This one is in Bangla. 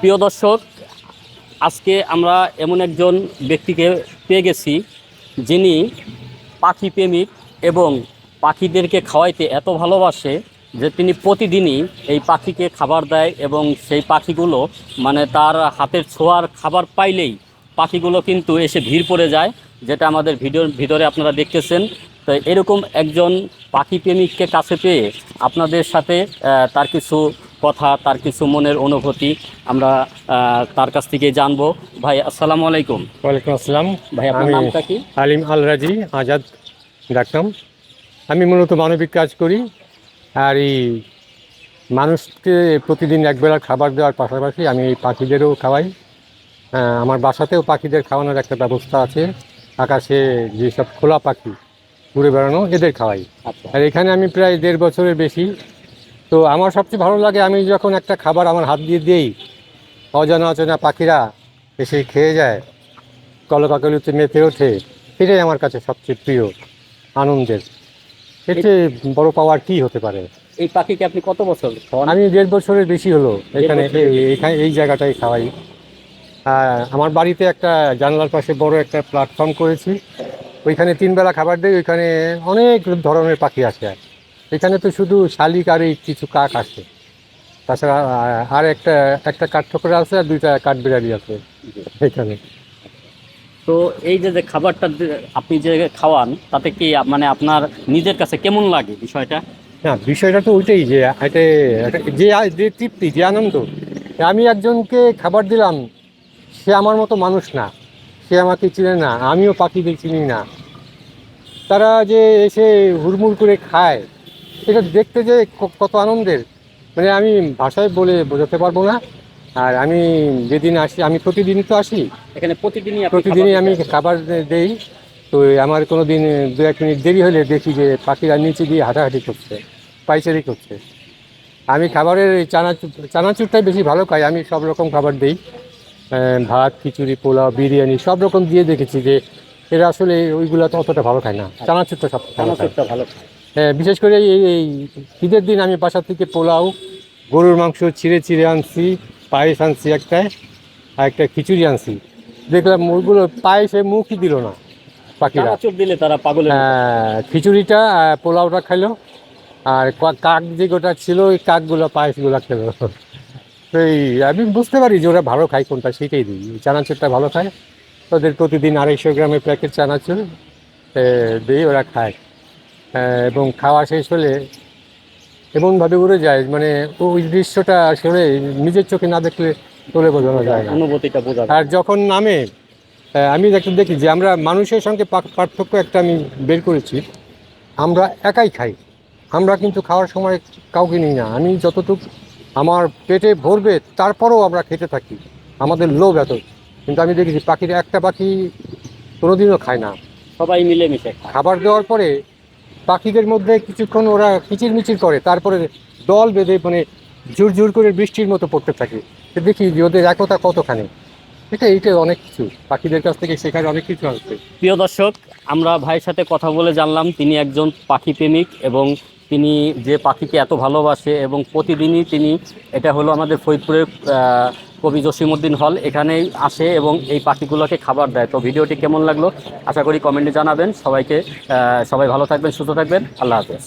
প্রিয় দর্শক, আজকে আমরা এমন একজন ব্যক্তিকে পেয়ে গেছি যিনি পাখি প্রেমিক এবং পাখিদেরকে খাওয়াইতে এত ভালোবাসে যে তিনি প্রতিদিনই এই পাখিকে খাবার দেয় এবং সেই পাখিগুলো মানে তার হাতের ছোঁয়ার খাবার পাইলেই পাখিগুলো কিন্তু এসে ভিড় পড়ে যায়, যেটা আমাদের ভিডিওর ভিতরে আপনারা দেখতেছেন। তো এরকম একজন পাখি প্রেমিককে কাছে পেয়ে আপনাদের সাথে তার কিছু কথা তার কিছু মনের অনুভূতি আমরা তার কাছ থেকে জানব। ভাই আসসালামু আলাইকুম। ওয়ালাইকুম আসসালাম। ভাই আপনার নামটা কি? আলিম আল রাজি আজাদ ডাকতাম আমি মূলত মানবিক কাজ করি আর এই মানুষকে প্রতিদিন একবেলা খাবার দেওয়ার পাশাপাশি আমি এই পাখিদেরও খাওয়াই। আমার বাসাতেও পাখিদের খাওয়ানোর একটা ব্যবস্থা আছে। আকাশে যেসব খোলা পাখি ঘুরে বেড়ানো এদের খাওয়াই। আচ্ছা। আর এখানে আমি প্রায় দেড় বছরের বেশি তো আমার সবচেয়ে ভালো লাগে আমি যখন একটা খাবার আমার হাত দিয়ে দিই অজানা অচেনা পাখিরা এসে খেয়ে যায় কলকাকলিতে মেতে ওঠে এটাই আমার কাছে সবচেয়ে প্রিয় আনন্দের। এতে বড় পাওয়ার কি হতে পারে? এই পাখিকে আপনি কত বছর আমি দেড় বছরের বেশি হলো এখানে এখানে এই জায়গাটাই খাওয়াই। আমার বাড়িতে একটা জানলার পাশে বড় একটা প্ল্যাটফর্ম করেছি। ওইখানে তিন বেলা খাবার দিই ওইখানে অনেক ধরনের পাখি আসে। আর এখানে তো শুধু শালিক আর এই কিছু কাক আছে। তাছাড়া আর একটা একটা কাঠঠোকরা আছে আর দুইটা কাঠবিড়ালি আছে এখানে। তো এই যে যে খাবারটা আপনি যে খাওয়ান তাতে কি মানে আপনার নিজের কাছে কেমন লাগে বিষয়টা? না বিষয়টা তো ওইটাই যে এটা যে যে তৃপ্তি যে আনন্দ। আমি একজনকে খাবার দিলাম সে আমার মতো মানুষ না। সে আমাকে চিনে না আমিও পাখিদের চিনি না। তারা যে এসে হুড়মুড় করে খায় এটা দেখতে যে কত আনন্দের। মানে আমি ভাষায় বলে বোঝাতে পারব না। আর আমি যেদিন আসি আমি প্রতিদিনই তো আসি। এখানে প্রতিদিনই প্রতিদিনই আমি খাবার দেই। তো আমার কোনো দিন দু এক মিনিট দেরি হলে দেখি যে পাখিরা নিচে দিয়ে হাঁটাহাঁটি করছে পাইচারি করছে। আমি খাবারের চানাচুর চানাচুরটাই বেশি ভালো খাই। আমি সব রকম খাবার দিই। ভাত খিচুড়ি পোলাও বিরিয়ানি সব রকম দিয়ে দেখেছি যে এরা আসলে ওইগুলো তো অতটা ভালো খায় না। চানাচুরটা সব চানাচুরটা ভালো খায়। হ্যাঁ, বিশেষ করে এই এই ঈদের দিন আমি বাসা থেকে পোলাও গরুর মাংস চিড়ে চিড়ে আনছি পায়েস আনছি একটা আর একটা খিচুড়ি আনছি। দেখলাম ওইগুলো পায়েসে মুখই দিল না পাখিরা। দিলে তারা পাগল হ্যাঁ, খিচুড়িটা পোলাওটা খাইলো আর কাক যে গোটা ছিল ওই কাকগুলো পায়েসগুলো খেলো। তো এই আমি বুঝতে পারি যে ওরা ভালো খায় কোনটা সেটাই দিই। চানাচুরটা ভালো খায়। ওদের প্রতিদিন আড়াইশো গ্রামের প্যাকেট চানাচুর দিই ওরা খায়। এবং খাওয়া শেষ হলে এমনভাবে উড়ে যায় মানে ওই দৃশ্যটা আসলে নিজের চোখে না দেখলে তোলে বোঝানো যায় না। অনুভূতিটা বোঝা আর যখন নামে আমি একটা দেখি যে আমরা মানুষের সঙ্গে পার্থক্য একটা আমি বের করেছি। আমরা একাই খাই। আমরা কিন্তু খাওয়ার সময় কাউকে নিই না। আমি যতটুকু আমার পেটে ভরবে তারপরেও আমরা খেতে থাকি। আমাদের লোভ এত। কিন্তু আমি দেখেছি পাখির একটা পাখি কোনোদিনও খায় না। সবাই মিলে মিশে খাবার দেওয়ার পরে পাখিদের মধ্যে কিছুক্ষণ ওরা কিচিরমিচির করে, তারপরে দল বেঁধে মানে জোর করে বৃষ্টির মতো পড়তে থাকে। দেখি ওদের একতা কতখানি। এটা এইটা অনেক কিছু। পাখিদের কাছ থেকে শেখার অনেক কিছু আছে। প্রিয় দর্শক, আমরা ভাইয়ের সাথে কথা বলে জানলাম, তিনি একজন পাখি প্রেমিক এবং তিনি যে পাখিকে এত ভালোবাসে এবং প্রতিদিনই তিনি, এটা হলো আমাদের ফরিদপুরের কবি জসিমুদ্দিন হল এখানেই আসে এবং এই পাখিগুলোকে খাবার দেয়। তো ভিডিওটি কেমন লাগল? আশা করি কমেন্টে জানাবেন। সবাইকে সবাই ভালো থাকবেন, সুস্থ থাকবেন। আল্লাহ হাফেজ।